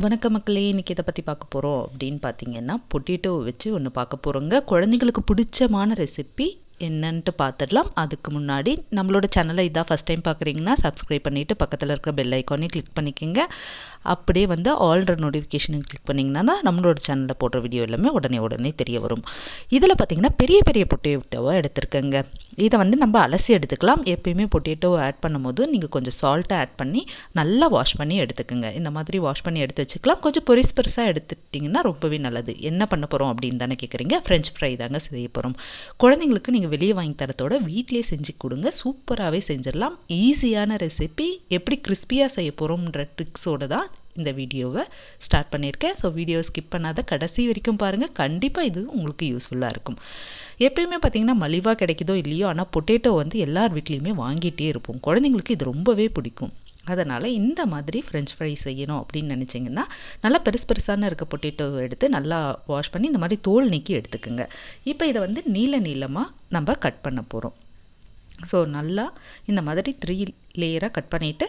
வணக்க மக்களே இன்றைக்கி இதை பற்றி பார்க்க போகிறோம் அப்படின்னு பார்த்தீங்கன்னா பொட்டேட்டோ வச்சு ஒன்று பார்க்க போகிறோங்க குழந்தைங்களுக்கு பிடிச்சமான ரெசிபி என்னன்ட்டு பார்த்துடலாம் அதுக்கு முன்னாடி நம்மளோட சேனலை இதான் ஃபஸ்ட் டைம் பார்க்குறீங்கன்னா சப்ஸ்கிரைப் பண்ணிவிட்டு பக்கத்தில் இருக்கிற பெல் ஐக்கானையும் கிளிக் பண்ணிக்கோங்க. அப்படியே வந்து ஆல்ரெ நோட்டிஃபிகேஷனும் கிளிக் பண்ணிங்கன்னா தான் நம்மளோட சேனலில் போடுற வீடியோ எல்லாமே உடனே உடனே தெரிய வரும். இதில் பார்த்திங்கன்னா பெரிய பெரிய பொட்டேட்டோவை எடுத்துருக்கேங்க. இதை வந்து நம்ம அலசி எடுத்துக்கலாம். எப்பயுமே பொட்டேட்டோ ஆட் பண்ணும்போது நீங்கள் கொஞ்சம் சால்ட்டை ஆட் பண்ணி நல்லா வாஷ் பண்ணி எடுத்துக்கோங்க. இந்த மாதிரி வாஷ் பண்ணி எடுத்து வச்சுக்கலாம். கொஞ்சம் பொரிஸ் பெருசாக எடுத்துட்டிங்கன்னா ரொம்பவே நல்லது. என்ன பண்ண போகிறோம் அப்படின்னு தானே கேட்குறீங்க ஃப்ரெஞ்ச் ஃப்ரை தாங்க செய்ய போகிறோம் குழந்தைங்களுக்கு நீங்கள் வெளியே வாங்கி தரத்தோட வீட்டிலே செஞ்சு கொடுங்க. சூப்பராகவே செஞ்சிடலாம். ஈஸியான ரெசிபி எப்படி கிறிஸ்பியாக செய்ய போகிறோம்ன்ற ட்ரிக்ஸோடு தான் இந்த வீடியோவை ஸ்டார்ட் பண்ணியிருக்கேன். ஸோ வீடியோ ஸ்கிப் பண்ணாத கடைசி வரைக்கும் பாருங்கள் கண்டிப்பாக இது உங்களுக்கு யூஸ்ஃபுல்லாக இருக்கும். எப்பயுமே பார்த்திங்கன்னா மலிவாக கிடைக்குதோ இல்லையோ ஆனால் பொட்டேட்டோ வந்து எல்லார் வீட்லேயுமே வாங்கிட்டே இருப்போம். குழந்தைங்களுக்கு இது ரொம்பவே பிடிக்கும். அதனால் இந்த மாதிரி ஃப்ரெஞ்ச் ஃப்ரை செய்யணும் அப்படின்னு நினச்சிங்கன்னா நல்லா பெருசு பெருசான இருக்க பொட்டேட்டோ எடுத்து நல்லா வாஷ் பண்ணி இந்த மாதிரி தோல் நீக்கி எடுத்துக்கோங்க. இப்போ இதை வந்து நீள நீளமாக நம்ம கட் பண்ண போகிறோம் ஸோ நல்லா இந்த மாதிரி த்ரீ லேயராக கட் பண்ணிவிட்டு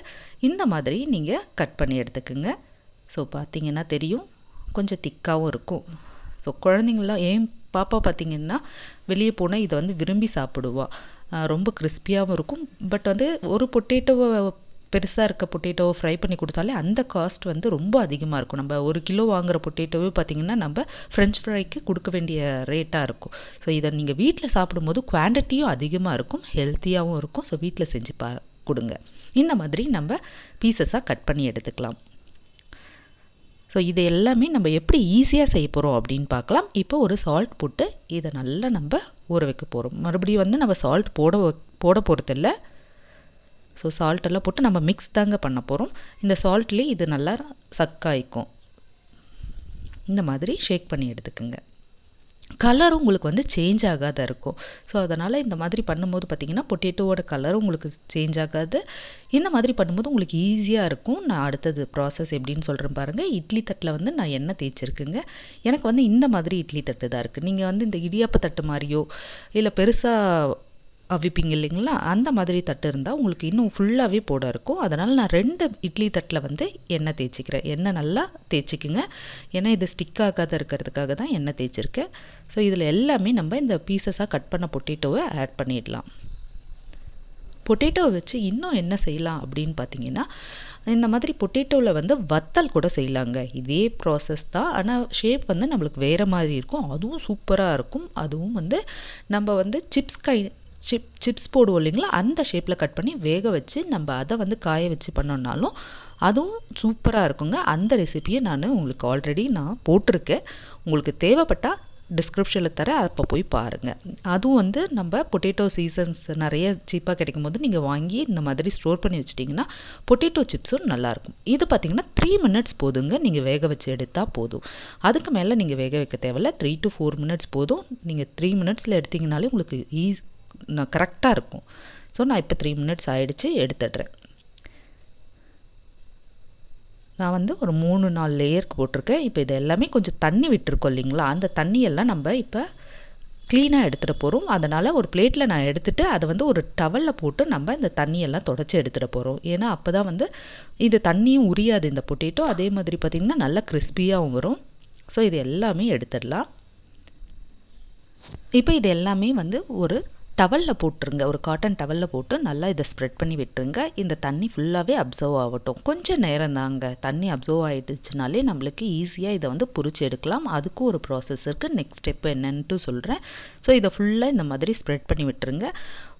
இந்த மாதிரி நீங்கள் கட் பண்ணி எடுத்துக்கோங்க. ஸோ பார்த்தீங்கன்னா தெரியும் கொஞ்சம் திக்காகவும் இருக்கும். ஸோ குழந்தைங்களாம் ஏன் பாப்பா பார்த்திங்கன்னா வெளியே போனால் இதை வந்து விரும்பி சாப்பிடுவா. ரொம்ப கிறிஸ்பியாகவும் இருக்கும். பட் வந்து ஒரு பொட்டேட்டோவை பெருசாக இருக்க பொட்டேட்டோவை ஃப்ரை பண்ணி கொடுத்தாலே அந்த காஸ்ட் வந்து ரொம்ப அதிகமாக இருக்கும். நம்ம ஒரு கிலோ வாங்குகிற பொட்டேட்டோவே பார்த்திங்கன்னா நம்ம ஃப்ரெஞ்ச் ஃப்ரைக்கு கொடுக்க வேண்டிய ரேட்டாக இருக்கும். ஸோ இதை நீங்கள் வீட்டில் சாப்பிடும்போது குவான்டிட்டியும் அதிகமாக இருக்கும் ஹெல்த்தியாகவும் இருக்கும். ஸோ வீட்டில் செஞ்சு பா கொடுங்க. இந்த மாதிரி நம்ம பீசஸாக கட் பண்ணி எடுத்துக்கலாம். ஸோ இது எல்லாமே நம்ம எப்படி ஈஸியாக செய்ய போகிறோம் அப்படின்னு பார்க்கலாம். இப்போ ஒரு சால்ட் போட்டு இதை நல்லா நம்ம ஊற வைக்க போகிறோம் மறுபடியும் வந்து நம்ம சால்ட் போட போட போகிறதில்ல ஸோ சால்ட்டெல்லாம் போட்டு நம்ம மிக்ஸ் தாங்க பண்ண போகிறோம் இந்த சால்ட்லேயே இது நல்லா சக்காய்க்கும். இந்த மாதிரி ஷேக் பண்ணி எடுத்துக்கோங்க. கலரும் உங்களுக்கு வந்து சேஞ்ச் ஆகாத இருக்கும். ஸோ அதனால் இந்த மாதிரி பண்ணும்போது பார்த்திங்கன்னா பொட்டேட்டோவோட கலரும் உங்களுக்கு சேஞ்ச் ஆகாது. இந்த மாதிரி பண்ணும்போது உங்களுக்கு ஈஸியாக இருக்கும். நான் அடுத்தது ப்ராசஸ் எப்படின்னு சொல்கிறேன் பாருங்கள் இட்லி தட்டில் வந்து நான் எண்ணெய் தேய்ச்சிருக்குங்க. எனக்கு வந்து இந்த மாதிரி இட்லி தட்டு தான் இருக்குது நீங்கள் வந்து இந்த இடியாப்ப தட்டு மாதிரியோ இல்லை பெருசாக அவிப்பீங்க இல்லைங்களா? அந்த மாதிரி தட்டு இருந்தால் உங்களுக்கு இன்னும் ஃபுல்லாகவே போட இருக்கும். அதனால் நான் ரெண்டு இட்லி தட்டில் வந்து எண்ணெய் தேய்ச்சிக்கிறேன். எண்ணெய் நல்லா தேய்ச்சிக்குங்க. ஏன்னா இது ஸ்டிக் ஆகாத இருக்கிறதுக்காக தான் எண்ணெய் தேய்ச்சிருக்கேன். ஸோ இதில் எல்லாமே நம்ம இந்த பீசஸாக கட் பண்ண பொட்டேட்டோவை ஆட் பண்ணிடலாம். பொட்டேட்டோவை வச்சு இன்னும் என்ன செய்யலாம் அப்படின்னு பார்த்தீங்கன்னா இந்த மாதிரி பொட்டேட்டோவில் வந்து வத்தல் கூட செய்யலாங்க. இதே ப்ராசஸ் தான். ஆனால் ஷேப் வந்து நம்மளுக்கு வேறு மாதிரி இருக்கும். அதுவும் சூப்பராக இருக்கும். அதுவும் வந்து நம்ம வந்து சிப்ஸ் கை சிப் சிப்ஸ் போடுவோம் இல்லைங்களா? அந்த ஷேப்பில் கட் பண்ணி வேக வச்சு நம்ம அதை வந்து காய வச்சு பண்ணோன்னாலும் அதுவும் சூப்பராக இருக்குங்க. அந்த ரெசிப்பியை நான் உங்களுக்கு ஆல்ரெடி நான் போட்டிருக்கேன். உங்களுக்கு தேவைப்பட்டால் டிஸ்கிரிப்ஷனில் தர அப்போ போய் பாருங்கள் அதுவும் வந்து நம்ம பொட்டேட்டோ சீசன்ஸ் நிறைய சீப்பாக கிடைக்கும் போது நீங்கள் வாங்கி இந்த மாதிரி ஸ்டோர் பண்ணி வச்சிட்டிங்கன்னா பொட்டேட்டோ சிப்ஸும் நல்லாயிருக்கும் இது பார்த்திங்கன்னா த்ரீ மினிட்ஸ் போதுங்க. நீங்கள் வேக வச்சு எடுத்தால் போதும். அதுக்கு மேலே நீங்கள் வேக வைக்க தேவையில்ல. த்ரீ டு ஃபோர் மினிட்ஸ் போதும். நீங்கள் த்ரீ மினிட்ஸில் எடுத்திங்கனாலே உங்களுக்கு ஈஸி நான் கரெக்டாக இருக்கும். ஸோ நான் இப்போ த்ரீ மினிட்ஸ் ஆகிடுச்சு எடுத்துடுறேன். நான் வந்து ஒரு மூணு நாலு லேயருக்கு போட்டிருக்கேன். இப்போ இது எல்லாமே கொஞ்சம் தண்ணி விட்டுருக்கோம் இல்லைங்களா? அந்த தண்ணியெல்லாம் நம்ம இப்போ க்ளீனாக எடுத்துகிட்டு போகிறோம் அதனால் ஒரு பிளேட்டில் நான் எடுத்துகிட்டு அதை வந்து ஒரு டவலில் போட்டு நம்ம இந்த தண்ணியெல்லாம் தொடச்சி எடுத்துகிட்டு போகிறோம் ஏன்னா அப்போ தான் வந்து இது தண்ணியும் உரியாது இந்த பொட்டேட்டோ அதே மாதிரி பார்த்திங்கன்னா நல்லா கிறிஸ்பியாகவும் வரும். ஸோ இது எல்லாமே எடுத்துடலாம். இப்போ இது எல்லாமே வந்து ஒரு டவலில் போட்டுருங்க. ஒரு காட்டன் டவலில் போட்டு நல்லா இதை ஸ்ப்ரெட் பண்ணி விட்டுருங்க. இந்த தண்ணி ஃபுல்லாகவே அப்சர்வ் ஆகட்டும். கொஞ்சம் நேரம் தாங்க. தண்ணி அப்சர்வ் ஆகிடுச்சுனாலே நம்மளுக்கு ஈஸியாக இதை வந்து பொறிச்சு எடுக்கலாம். அதுக்கும் ஒரு ப்ராசஸ் இருக்குது நெக்ஸ்ட் ஸ்டெப் என்னன்ட்டு சொல்கிறேன் ஸோ இதை ஃபுல்லாக இந்த மாதிரி ஸ்ப்ரெட் பண்ணி விட்டுருங்க.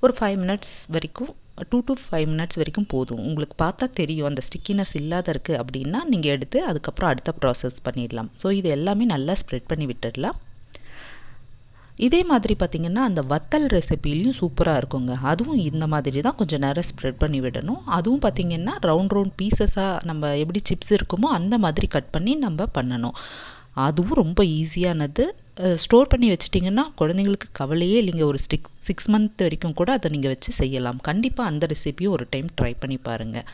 ஒரு ஃபைவ் மினிட்ஸ் வரைக்கும் டூ டு ஃபைவ் மினிட்ஸ் வரைக்கும் போதும். உங்களுக்கு பார்த்தா தெரியும். அந்த ஸ்டிக்கினஸ் இல்லாத இருக்குது அப்படின்னா நீங்கள் எடுத்து அதுக்கப்புறம் அடுத்த ப்ராசஸ் பண்ணிடலாம். ஸோ இது எல்லாமே நல்லா ஸ்ப்ரெட் பண்ணி விட்டுடலாம். இதே மாதிரி பார்த்திங்கன்னா அந்த வத்தல் ரெசிபிலையும் சூப்பராக இருக்குங்க. அதுவும் இந்த மாதிரி தான் கொஞ்சம் நேரம் ஸ்ப்ரெட் பண்ணி விடணும். அதுவும் பார்த்திங்கன்னா ரவுண்ட் ரவுண்ட் பீசஸாக நம்ம எப்படி சிப்ஸ் இருக்குமோ அந்த மாதிரி கட் பண்ணி நம்ம பண்ணணும். அதுவும் ரொம்ப ஈஸியானது ஸ்டோர் பண்ணி வச்சிட்டிங்கன்னா குழந்தைங்களுக்கு கவலையே இல்லைங்க. ஒரு ஸ்டிக் சிக்ஸ் மந்த் வரைக்கும் கூட அதை நீங்கள் வச்சு செய்யலாம். கண்டிப்பாக அந்த ரெசிபியும் ஒரு டைம் ட்ரை பண்ணி பாருங்கள்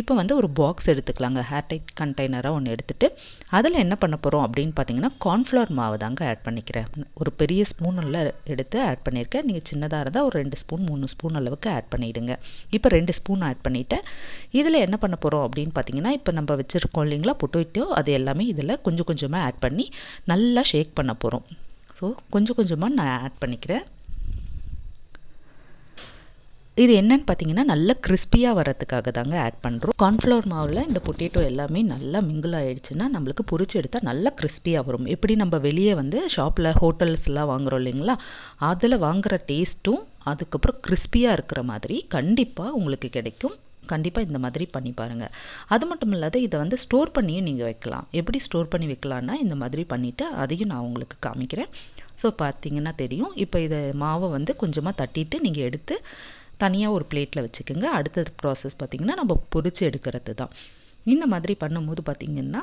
இப்போ வந்து ஒரு பாக்ஸ் எடுத்துக்கலாங்க. ஹேர் டைட் கண்டெய்னராக ஒன்று எடுத்துகிட்டு அதில் என்ன பண்ண போகிறோம் அப்படின்னு பார்த்தீங்கன்னா கார்ன்ஃப்ளவர் மாவு தாங்க ஆட் பண்ணிக்கிறேன். ஒரு பெரிய ஸ்பூனில் எடுத்து ஆட் பண்ணியிருக்கேன். நீங்கள் சின்னதாக இருந்தால் ஒரு ரெண்டு ஸ்பூன் மூணு ஸ்பூன் அளவுக்கு ஆட் பண்ணிவிடுங்க இப்போ ரெண்டு ஸ்பூன் ஆட் பண்ணிவிட்டேன் இதில் என்ன பண்ண போகிறோம் அப்படின்னு பார்த்தீங்கன்னா இப்போ நம்ம வச்சுருக்கோம் இல்லைங்களா பொட்டோட்டோ அது எல்லாமே இதில் கொஞ்சம் கொஞ்சமாக ஆட் பண்ணி நல்லா ஷேக் பண்ண போகிறோம் ஸோ கொஞ்சம் கொஞ்சமாக நான் ஆட் பண்ணிக்கிறேன். இது என்னன்னு பார்த்தீங்கன்னா நல்லா கிறிஸ்பியாக வரதுக்காக தாங்க ஆட் பண்ணுறோம் கார்ன்ஃப்ளவர் மாவில் இந்த பொட்டேட்டோ எல்லாமே நல்லா மிங்கிள் ஆகிடுச்சுன்னா நம்மளுக்கு பொறிச்சு எடுத்தால் நல்லா கிறிஸ்பியாக வரும். எப்படி நம்ம வெளியே வந்து ஷாப்பில் ஹோட்டல்ஸ்லாம் வாங்குகிறோம் இல்லைங்களா? அதில் வாங்குகிற டேஸ்ட்டும் அதுக்கப்புறம் கிறிஸ்பியாக இருக்கிற மாதிரி கண்டிப்பாக உங்களுக்கு கிடைக்கும். கண்டிப்பாக இந்த மாதிரி பண்ணி பாருங்கள் அது மட்டும் இல்லாத இதை வந்து ஸ்டோர் பண்ணியும் நீங்கள் வைக்கலாம். எப்படி ஸ்டோர் பண்ணி வைக்கலான்னா இந்த மாதிரி பண்ணிவிட்டு அதையும் நான் உங்களுக்கு காமிக்கிறேன். ஸோ பார்த்தீங்கன்னா தெரியும். இப்போ இதை மாவை வந்து கொஞ்சமாக தட்டிட்டு நீங்கள் எடுத்து தனியாக ஒரு பிளேட்டில் வச்சுக்கோங்க. அடுத்தது ப்ராசஸ் பார்த்திங்கன்னா நம்ம பொறிச்சு எடுக்கிறது தான். இந்த மாதிரி பண்ணும்போது பார்த்திங்கன்னா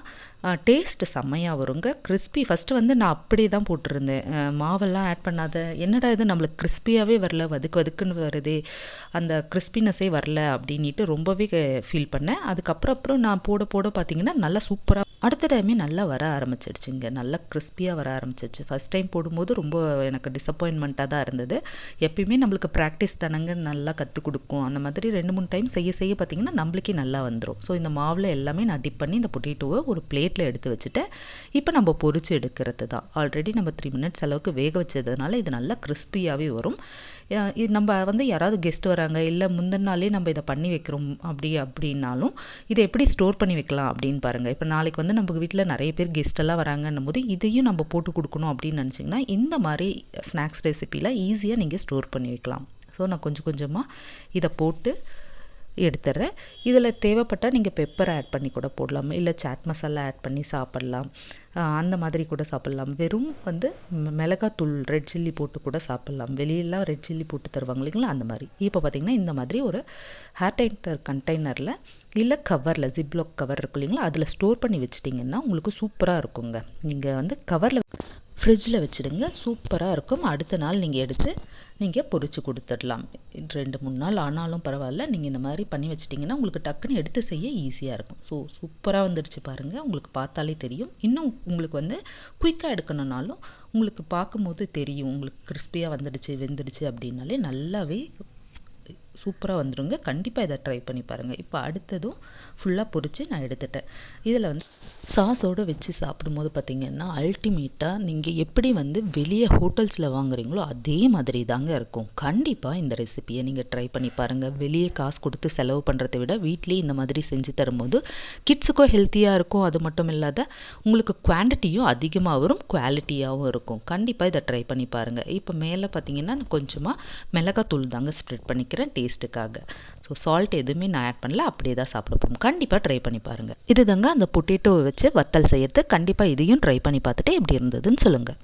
டேஸ்ட்டு செம்மையாக வருங்க. கிறிஸ்பி ஃபஸ்ட்டு வந்து நான் அப்படியே தான் போட்டிருந்தேன். மாவெல்லாம் ஆட் பண்ணாத. என்னடா இது? நம்மளுக்கு கிறிஸ்பியாகவே வரல. வதுக்கு வதுக்குன்னு வருதே. அந்த கிறிஸ்பினஸே வரல அப்படின்ட்டு ரொம்பவே ஃபீல் பண்ணேன். அதுக்கப்புறம் அப்புறம் நான் போட போட பார்த்திங்கன்னா நல்லா சூப்பராக அடுத்த டைமே நல்லா வர ஆரம்பிச்சிடுச்சுங்க. நல்லா கிறிஸ்பியாக வர ஆரம்பிச்சிச்சு ஃபஸ்ட் டைம் போடும்போது ரொம்ப எனக்கு டிசப்பாயின்மெண்ட்டாக தான் இருந்தது. எப்பயுமே நம்மளுக்கு ப்ராக்டிஸ் தானங்க நல்லா கற்றுக் கொடுக்கும். அந்த மாதிரி ரெண்டு மூணு டைம் செய்ய செய்ய பார்த்திங்கன்னா நம்மளுக்கே நல்லா வந்துடும் ஸோ இந்த மாவில் எல்லாமே நான் டிப் பண்ணி இந்த பொட்டேட்டோவை ஒரு பிளேட்டில் எடுத்து வச்சுட்டேன் இப்போ நம்ம பொறிச்சு எடுக்கிறது தான். ஆல்ரெடி நம்ம த்ரீ மினிட்ஸ் அளவுக்கு வேக வச்சதுனால இது நல்லா கிறிஸ்பியாகவே வரும். இது நம்ம வந்து யாராவது கெஸ்ட் வராங்க இல்லை முந்தின நாளே நம்ம இதை பண்ணி வைக்கிறோம் அப்படி அப்படின்னாலும் இதை எப்படி ஸ்டோர் பண்ணி வைக்கலாம் அப்படின்னு பாருங்கள் இப்போ நாளைக்கு வந்து நம்ம வீட்டில் நிறைய பேர் கெஸ்ட்டெல்லாம் வராங்கன்னும் போது இதையும் நம்ம போட்டு கொடுக்கணும் அப்படின்னு நினச்சிங்கன்னா இந்த மாதிரி ஸ்நாக்ஸ் ரெசிப்பியில் ஈஸியாக நீங்கள் ஸ்டோர் பண்ணி வைக்கலாம். ஸோ நான் கொஞ்சம் கொஞ்சமாக இதை போட்டு எடுத்துடுறேன். இதில் தேவைப்பட்டால் நீங்கள் பெப்பர் ஆட் பண்ணி கூட போடலாம். இல்லை சாட் மசாலா ஆட் பண்ணி சாப்பிட்லாம். அந்த மாதிரி கூட சாப்பிட்லாம். வெறும் வந்து மிளகாத்தூள் ரெட் சில்லி போட்டு கூட சாப்பிட்லாம். வெளியெல்லாம் ரெட் சில்லி போட்டு தருவாங்க இல்லைங்களா? அந்த மாதிரி. இப்போ பார்த்திங்கன்னா இந்த மாதிரி ஒரு ஹேர்டைட்டர் கண்டெய்னரில் இல்லை கவரில் ஜிப்லாக் கவர் இருக்கும் இல்லைங்களா? அதில் ஸ்டோர் பண்ணி வச்சிட்டிங்கன்னா உங்களுக்கு சூப்பராக இருக்குங்க. நீங்கள் வந்து கவரில் ஃப்ரிட்ஜில் வச்சுடுங்க. சூப்பராக இருக்கும். அடுத்த நாள் நீங்கள் எடுத்து நீங்கள் பொரித்து கொடுத்துடலாம். ரெண்டு மூணு நாள் ஆனாலும் பரவாயில்ல. நீங்கள் இந்த மாதிரி பண்ணி வச்சிட்டிங்கன்னா உங்களுக்கு டக்குன்னு எடுத்து செய்ய ஈஸியாக இருக்கும். ஸோ சூப்பராக வந்துடுச்சு பாருங்கள் உங்களுக்கு பார்த்தாலே தெரியும். இன்னும் உங்களுக்கு வந்து குயிக்காக எடுக்கணுன்னாலும் உங்களுக்கு பார்க்கும்போது தெரியும். உங்களுக்கு கிறிஸ்பியாக வந்துடுச்சு வெந்துடுச்சு அப்படின்னாலே நல்லாவே சூப்பராக வந்துடுங்க கண்டிப்பாக இதை ட்ரை பண்ணி பாருங்கள் இப்போ அடுத்ததும் ஃபுல்லாக பொரித்து நான் எடுத்துட்டேன். இதில் வந்து சாஸோடு வச்சு சாப்பிடும்போது பார்த்திங்கன்னா அல்டிமேட்டாக நீங்கள் எப்படி வந்து வெளியே ஹோட்டல்ஸில் வாங்குறீங்களோ அதே மாதிரி தாங்க இருக்கும். கண்டிப்பாக இந்த ரெசிப்பியை நீங்கள் ட்ரை பண்ணி பாருங்கள் வெளியே காசு கொடுத்து செலவு பண்ணுறதை விட வீட்லேயே இந்த மாதிரி செஞ்சு தரும்போது கிட்ஸுக்கும் ஹெல்த்தியாக இருக்கும். அது மட்டும் இல்லாத உங்களுக்கு குவான்டிட்டியும் அதிகமாக வரும் குவாலிட்டியாகவும் இருக்கும். கண்டிப்பாக இதை ட்ரை பண்ணி பாருங்கள் இப்போ மேலே பார்த்தீங்கன்னா கொஞ்சமாக மிளகாத்தூள் தாங்க ஸ்ப்ரெட் பண்ணிக்கிறேன். டேஸ்ட்டுக்காக ஸோ சால்ட் எதுவுமே நான் ஆட் பண்ணல அப்படியே தான் சாப்பிட போகிறோம் கண்டிப்பாக ட்ரை பண்ணி பாருங்கள் இது தாங்க அந்த பொட்டேட்டோவை வச்சு வத்தல் செய்யறது. கண்டிப்பாக இதையும் ட்ரை பண்ணி பார்த்துட்டு எப்படி இருந்ததுன்னு சொல்லுங்கள்